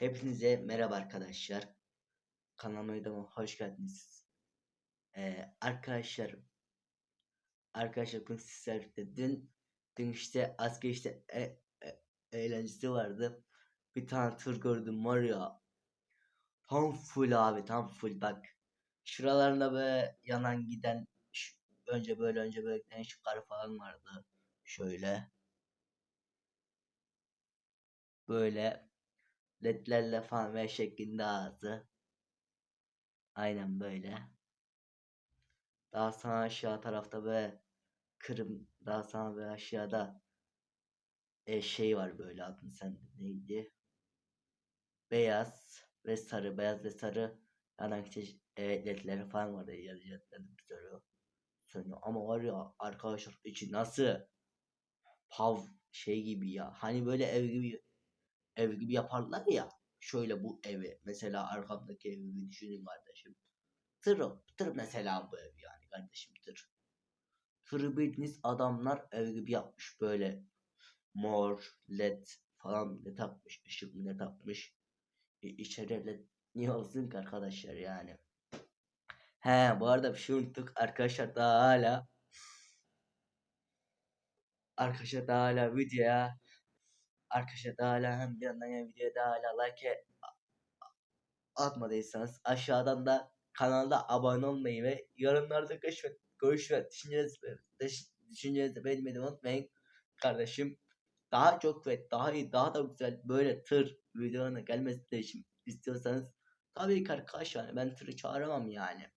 Hepinize merhaba arkadaşlar. Kanalıma videoma hoş geldiniz. Ee, arkadaşlar arkadaşlar bugün sizlerle dün dün işte asker işte e, e- eğlencesi vardı. Bir tane tır gördüm ya. Tam full abi tam full bak. Şuralarında böyle yanan giden şu- önce böyle önce böyle giden şu karı falan vardı. Şöyle. Böyle ledlerle falan ve şeklinde ağzı. Aynen böyle. Daha sonra aşağı tarafta böyle kırım daha sonra böyle aşağıda e, şey var böyle adını sen neydi? Beyaz ve sarı beyaz ve sarı yanan çeşit e, ledleri falan vardı yanacaklarını bir sürü sönüyor ama var ya arkadaşlar içi nasıl pav şey gibi ya hani böyle ev gibi ev gibi yaparlar ya şöyle bu evi mesela arkamdaki evi düşünün kardeşim. Tır tır mesela bu ev yani kardeşim tır. Tırı bildiğiniz adamlar ev gibi yapmış böyle mor led falan ne takmış ışık ne takmış. E, içeri led niye olsun ki arkadaşlar yani? He bu arada bir şey unuttuk. Arkadaşlar daha hala arkadaşlar daha hala videoya arkadaşlar daha hala hem bir yandan hem videoya daha hala like atmadıysanız aşağıdan da kanalda abone olmayı ve yorumlarda görüş ve, görüş ve düşüncelerinizi, düş- düşüncelerinizi belirtmeyi unutmayın. Kardeşim daha çok ve daha iyi daha da güzel böyle tır videolarına gelmesi için istiyorsanız tabii ki arkadaşlar ben tırı çağıramam yani.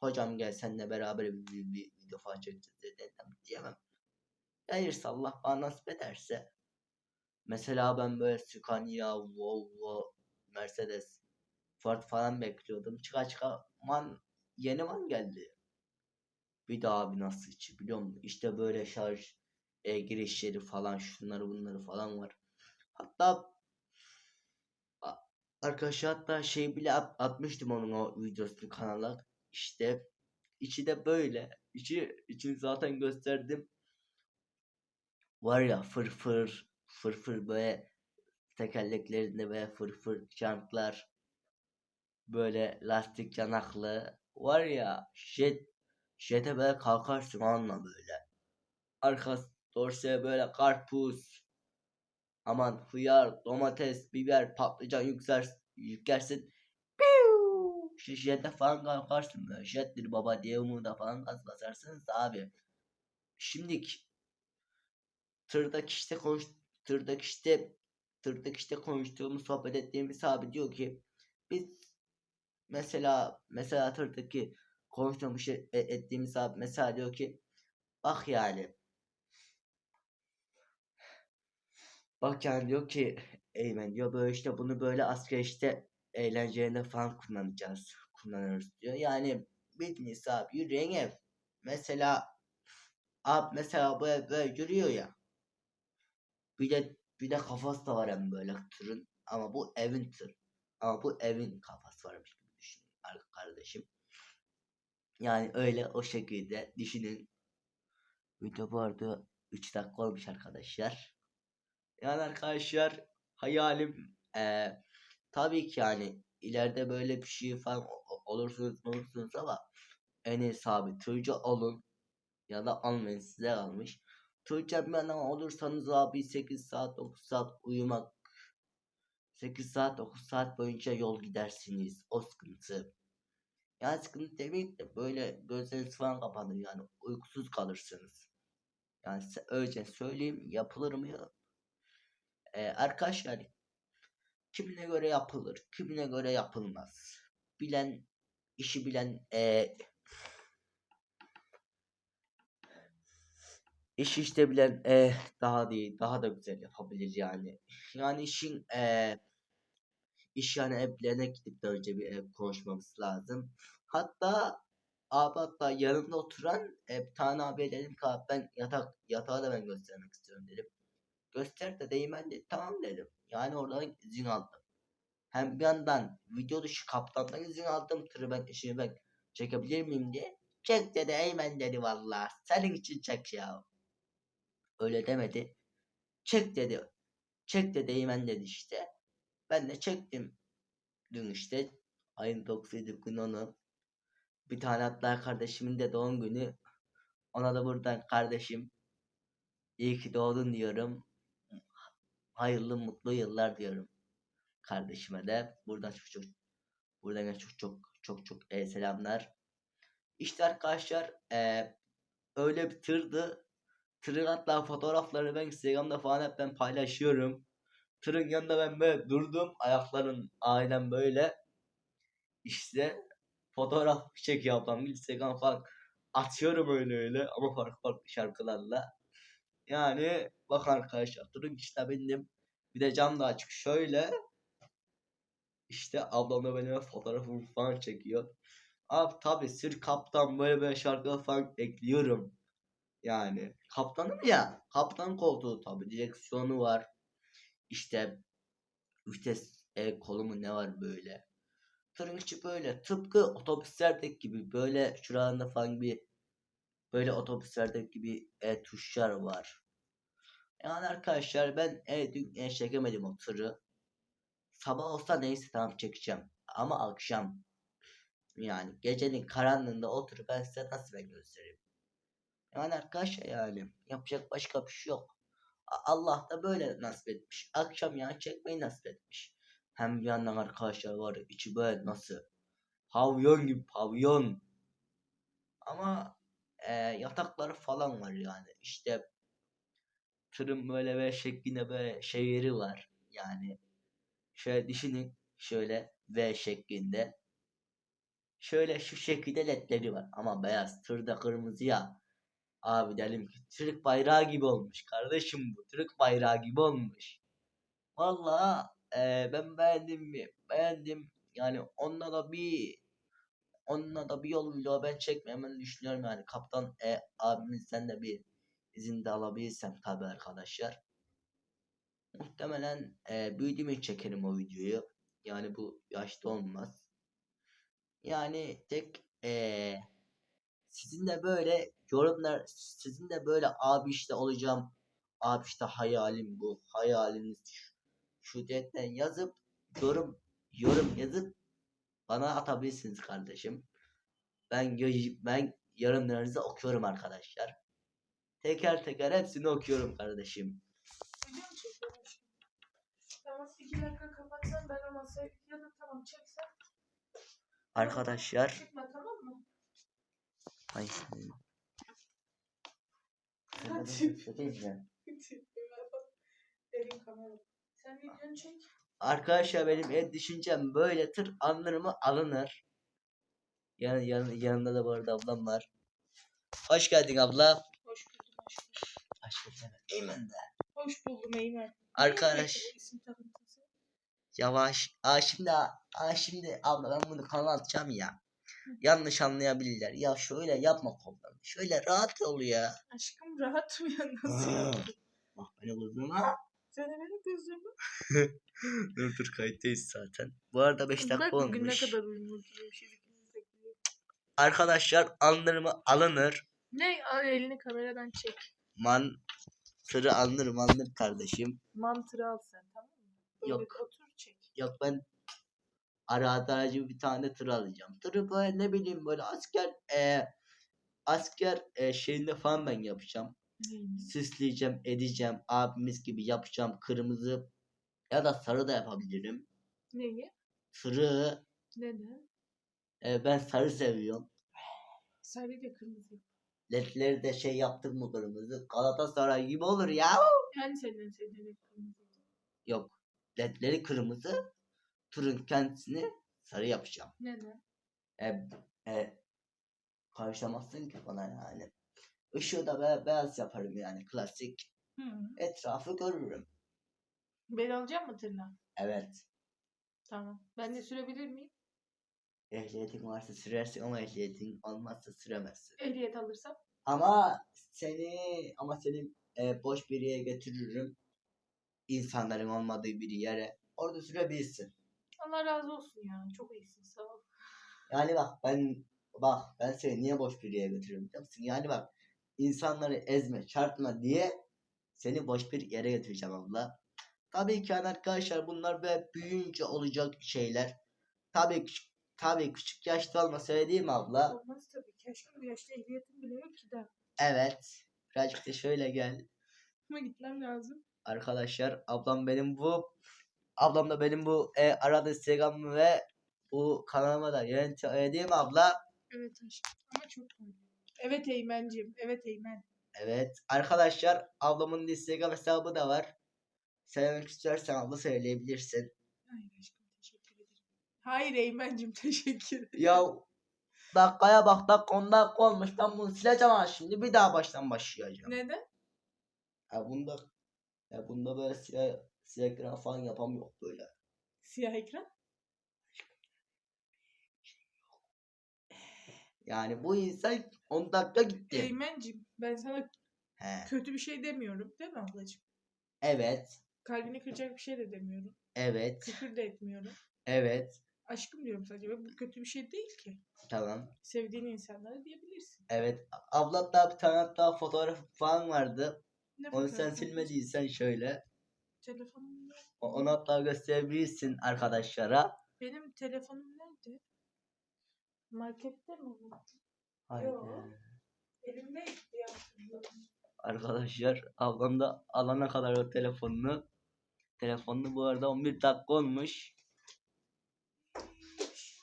Hocam gel seninle beraber bir, bir, bir video falan çekeceğiz diyemem. Gelirse Allah bana nasip ederse Mesela ben böyle Scania, Volvo, Mercedes, Ford falan bekliyordum. Çıka çıka man yeni man geldi. Bir daha abi nasıl içi biliyor musun? İşte böyle şarj e, girişleri falan şunları bunları falan var. Hatta arkadaşlar hatta şey bile at- atmıştım onun o videosunu kanala. İşte içi de böyle. İçi, içini zaten gösterdim. Var ya fırfır fırfır böyle tekerleklerinde böyle fırfır jantlar böyle lastik yanaklı. Var ya jet jete böyle kalkarsın anla böyle. Arkası dorseye böyle karpuz aman hıyar domates biber patlıcan yükser yüklersin işte jete falan kalkarsın böyle. Jettir baba diye umuda falan gaz basarsınız abi. Şimdiki tırdaki işte konuş tırdaki işte tırdaki işte konuştuğumuz sohbet ettiğimiz abi diyor ki biz mesela mesela tırdaki konuştuğumuz şey e- ettiğimiz abi mesela diyor ki bak yani bak yani diyor ki Eymen diyor böyle işte bunu böyle asker işte eğlencelerinde falan kullanacağız kullanırız diyor. Yani bildiğiniz abi yürüyen ev. Mesela abi mesela ev böyle yürüyor ya bir de bir de kafası da var hem böyle tırın ama bu evin tır ama bu evin kafası varmış gibi düşünün ar- kardeşim. Yani öyle o şekilde düşünün. Video bu arada 3 dakika olmuş arkadaşlar. Yani arkadaşlar hayalim eee tabii ki yani ileride böyle bir şey falan olursunuz olursunuz ama en abi tırcı olun ya da almayın size kalmış. Adam olursanız abi 8 saat 9 saat uyumak 8 saat 9 saat boyunca yol gidersiniz. O sıkıntı. Yani sıkıntı demeyeyim de böyle gözleriniz falan kapanır yani uykusuz kalırsınız. Yani size öyle söyleyeyim yapılır mı ya? Ee, arkadaşlar kimine göre yapılır, kimine göre yapılmaz. Bilen, işi bilen ee, iş işte bilen ee, daha değil, daha da güzel yapabilir yani. Yani işin ee, iş yani evlerine gidip de önce bir ev konuşmamız lazım. Hatta abi hatta yanımda oturan e, bir tane abiye dedim ki ben yatak yatağı da ben göstermek istiyorum dedim. Göster de deyim ben de tamam dedim. Yani oradan izin aldım. Hem bir yandan video dışı kaptandan izin aldım. Tırı ben işimi ben çekebilir miyim diye. Çek dedi Eymen dedi valla. Senin için çek ya. Öyle demedi. Çek dedi. Çek dedi Eymen dedi işte. Ben de çektim. Dün işte ayın 9'uydu gün onu. Bir tane hatta kardeşimin de doğum günü. Ona da buradan kardeşim iyi ki doğdun diyorum. Hayırlı mutlu yıllar diyorum. Kardeşime de buradan çok çok buradan çok çok çok çok e, selamlar. İşte arkadaşlar e, öyle bir tırdı. Tırın hatta fotoğrafları ben Instagram'da falan hep ben paylaşıyorum. Tırın yanında ben böyle durdum. Ayaklarım aynen böyle. İşte fotoğraf çekiyor ablam. Instagram falan atıyorum öyle öyle ama farklı farklı şarkılarla. Yani bak arkadaşlar tırın işte benim bir de cam da açık şöyle. İşte ablam da benim fotoğrafımı falan çekiyor. Abi tabi sır kaptan böyle böyle şarkılar falan ekliyorum. Yani kaptanım ya. Kaptan koltuğu tabi direksiyonu var. İşte vites el kolu mu ne var böyle. Tırın böyle tıpkı otobüslerdeki gibi böyle şuralarında falan bir böyle otobüslerdeki gibi e, tuşlar var. Yani arkadaşlar ben e, dün e, çekemedim o tırı. Sabah olsa neyse tamam çekeceğim. Ama akşam yani gecenin karanlığında oturup ben size nasıl ben göstereyim. Yani arkadaşlar yani yapacak başka bir şey yok. Allah da böyle nasip etmiş. Akşam yani çekmeyi nasip etmiş. Hem bir yandan arkadaşlar var ya, içi böyle nasıl pavyon gibi pavyon. Ama e, yatakları falan var yani. İşte tırın böyle ve şeklinde böyle şeyleri var. Yani şöyle düşünün şöyle V şeklinde. Şöyle şu şekilde ledleri var ama beyaz tırda kırmızı ya. Abi dedim ki Türk bayrağı gibi olmuş kardeşim bu Türk bayrağı gibi olmuş. Vallahi e, ben beğendim mi? Beğendim. Yani onunla da bir onunla da bir yol video ben çekmemeyi düşünüyorum yani. Kaptan e, abimizden de bir izin de alabilirsem tabi arkadaşlar. Muhtemelen e, büyüdüğüm çekerim o videoyu. Yani bu yaşta olmaz. Yani tek e, sizin de böyle yorumlar sizin de böyle abi işte olacağım. Abi işte hayalim bu. Hayaliniz şu, şu yazıp yorum yorum yazıp bana atabilirsiniz kardeşim. Ben ben yorumlarınızı okuyorum arkadaşlar. Teker teker hepsini okuyorum kardeşim. Mu çekiyorsun şimdi? Tamam iki dakika kapatsan ben o masayı ya da tamam çeksen. Arkadaşlar Çekme tamam mı? Ay. Derin kamera. Sen videonu çek. Arkadaşlar benim en düşüncem böyle tır anlarımı alınır. Yan, yan, yanında da bu arada ablam var. Hoş geldin abla. Hoş buldum aşkım. Hoş geldin. Eymen de. Hoş buldum Eymen. Arkadaş yavaş. Aa şimdi aa şimdi abla ben bunu kanala atacağım ya. Yanlış anlayabilirler. Ya şöyle yapma komutanım. Şöyle rahat ol ya. Aşkım rahat mı ya nasıl yaptın? Bak beni kızdırma. Sen de beni kızdırdın. dur dur kayıttayız zaten. Bu arada 5 dakika Bak bugün ne olmuş. kadar de gülüyor. Arkadaşlar anlarımı alınır. Ne? Al elini kameradan çek. Man tırı alınır alınır kardeşim. Mantırı al sen tamam mı? Böyle Yok. otur çek. Yok ben aracı bir tane tır alacağım. Tırı böyle ne bileyim böyle asker e, asker e, şeyinde falan ben yapacağım. Neymiş? Süsleyeceğim, edeceğim. Abimiz gibi yapacağım. Kırmızı ya da sarı da yapabilirim. Neyi? Tırı Neden? e, ben sarı seviyorum. Sarı ile kırmızı. Ledleri de şey yaptım mı kırmızı. Galatasaray gibi olur ya. Yani senin en sevdiğin kırmızı. Yok. Ledleri kırmızı. Tırın kendisini sarı yapacağım. Neden? E, e, karşılamazsın ki bana yani. Işığı da be- beyaz yaparım yani klasik. Hı. Etrafı görürüm. Ben alacağım mı tırnağı? Evet. Tamam. Ben de sürebilir miyim? Ehliyetin varsa sürersin ama ehliyetin olmazsa süremezsin. Ehliyet alırsam. Ama seni ama seni e, boş bir yere götürürüm. İnsanların olmadığı bir yere. Orada sürebilirsin. Allah razı olsun ya. Çok iyisin sağ ol. Yani bak ben bak ben seni niye boş bir yere götürüyorum biliyor musun? Yani bak insanları ezme, çarpma diye seni boş bir yere götüreceğim abla. Tabii ki yani arkadaşlar bunlar böyle büyüyünce olacak şeyler. Tabii küçük, tabii küçük yaşta olmasa öyle değil mi abla? Olmaz tabii ki. Aşkım bu yaşta ehliyetim bile yok ki daha. Evet. Birazcık da şöyle gel. Ama gitmem lazım. Arkadaşlar ablam benim bu ablam da benim bu e, arada Instagram'ı ve bu kanalıma da yönetiyor öyle değil mi abla? Evet aşkım. Ama çok. Evet Eymen'cim. Evet Eymen. Evet. Arkadaşlar ablamın Instagram hesabı da var. Söylemek istersen abla söyleyebilirsin. Hayır aşkım teşekkür ederim. Hayır Eymen'cim teşekkür ederim. Ya dakikaya bak dakika 10 dakika olmuş ben bunu sileceğim ha şimdi bir daha baştan başlayacağım. Neden? Ya bunda ya bunda böyle siyah siyah ekran falan yapamıyor böyle. Siyah ekran. Yani bu insan 10 dakika gitti. Eymen'cim ben sana He. kötü bir şey demiyorum değil mi ablacığım? Evet. Kalbini kıracak bir şey de demiyorum. Evet. Küfür de etmiyorum. Evet. Aşkım diyorum sadece bu kötü bir şey değil ki. Tamam. Sevdiğin insanlara diyebilirsin. Evet. Abla da bir tane daha fotoğraf falan vardı. Ne Onu sen fotoğrafı? silmediysen şöyle. Telefonum yok. O- Onu hatta gösterebilirsin arkadaşlara. Benim telefonum nerede? Markette mi. Yo. Elimde. Arkadaşlar ablam da alana kadar o telefonunu. Telefonunu bu arada 11 dakika olmuş.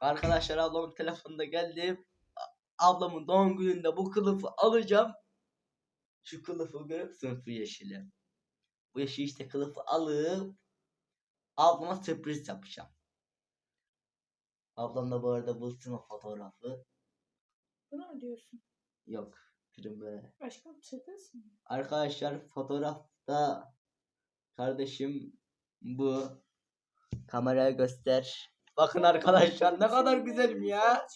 Arkadaşlar ablamın telefonunda geldi. Ablamın doğum gününde bu kılıfı alacağım. Şu kılıfı musun bu yeşili? Bu yeşil işte kılıfı alıp ablama sürpriz yapacağım. Ablam da bu arada bulsun o fotoğrafı. Bunu mu diyorsun? Yok. Dedim böyle. Aşkım çekesin. Arkadaşlar fotoğrafta kardeşim bu. Kameraya göster. Bakın arkadaşlar ne kadar güzelim ya.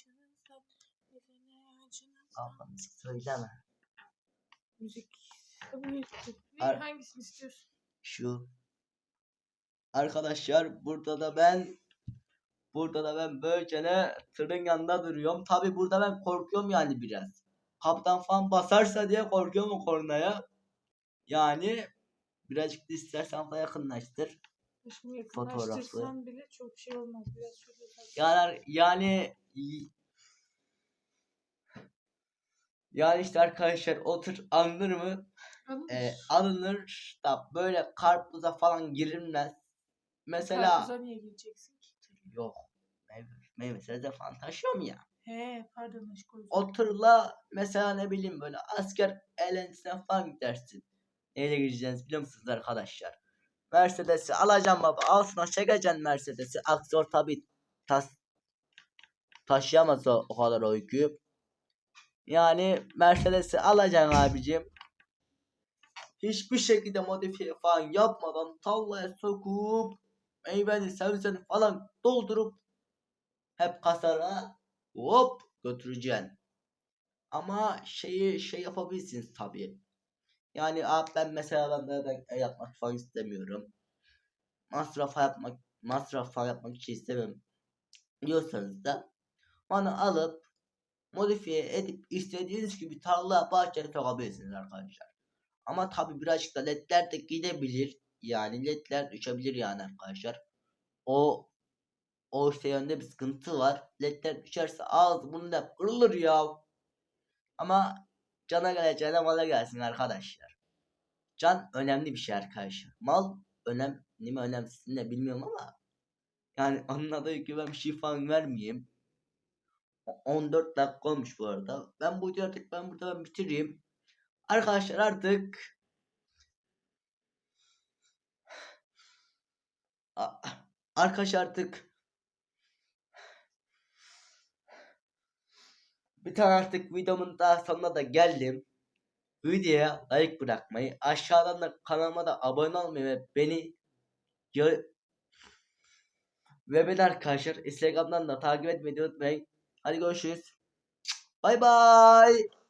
Abla müzik söyleme. Müzik. Ar- hangisini istiyorsun? Şu. Arkadaşlar burada da ben burada da ben böylece tırın yanında duruyorum. Tabi burada ben korkuyorum yani biraz. Kaptan falan basarsa diye korkuyorum o kornaya. Yani birazcık da istersen da yakınlaştır. Fotoğrafı. yakınlaştırsan bile çok şey olmaz. Biraz şöyle. Yani yani yani işte arkadaşlar otur alınır mı? Ee, alınır da böyle karpuza falan girilmez. Mesela Karpuza niye gireceksin ki? yok meyve, meyve de falan taşıyorum ya. He pardon aşk o yüzden. Oturla mesela ne bileyim böyle asker eğlentisine falan gidersin. Neyle gireceğiniz biliyor musunuz arkadaşlar? Mercedes'i alacağım baba. Altına çekeceksin Mercedes'i. Aksor tabi tas taşıyamaz o, o kadar o yükü. Yani Mercedes'i alacaksın abicim. Hiçbir şekilde modifiye falan yapmadan tallaya sokup meyveli sebzeni falan doldurup hep kasara hop götüreceksin. Ama şeyi şey yapabilirsiniz tabii. Yani ben mesela ben ben yapmak falan istemiyorum. Masraf yapmak masraf falan yapmak için istemem diyorsanız da onu alıp modifiye edip istediğiniz gibi tarla bahçeye sokabilirsiniz arkadaşlar. Ama tabi birazcık da ledler de gidebilir. Yani ledler düşebilir yani arkadaşlar. O o işte yönde bir sıkıntı var. Ledler düşerse ağzı bunu da kırılır ya. Ama cana geleceğine mala gelsin arkadaşlar. Can önemli bir şey arkadaşlar. Mal önemli mi önemsiz ne bilmiyorum ama yani anladığı gibi ben bir şey vermeyeyim. O- 14 dakika olmuş bu arada. Ben bu videoyu artık ben burada ben bitireyim. Arkadaşlar artık A- Arkadaşlar artık bir tane artık videomun daha sonuna da geldim. Videoya like bırakmayı, aşağıdan da kanalıma da abone olmayı ve beni ve beni arkadaşlar Instagram'dan da takip etmeyi unutmayın. Hadi görüşürüz. Bay bay.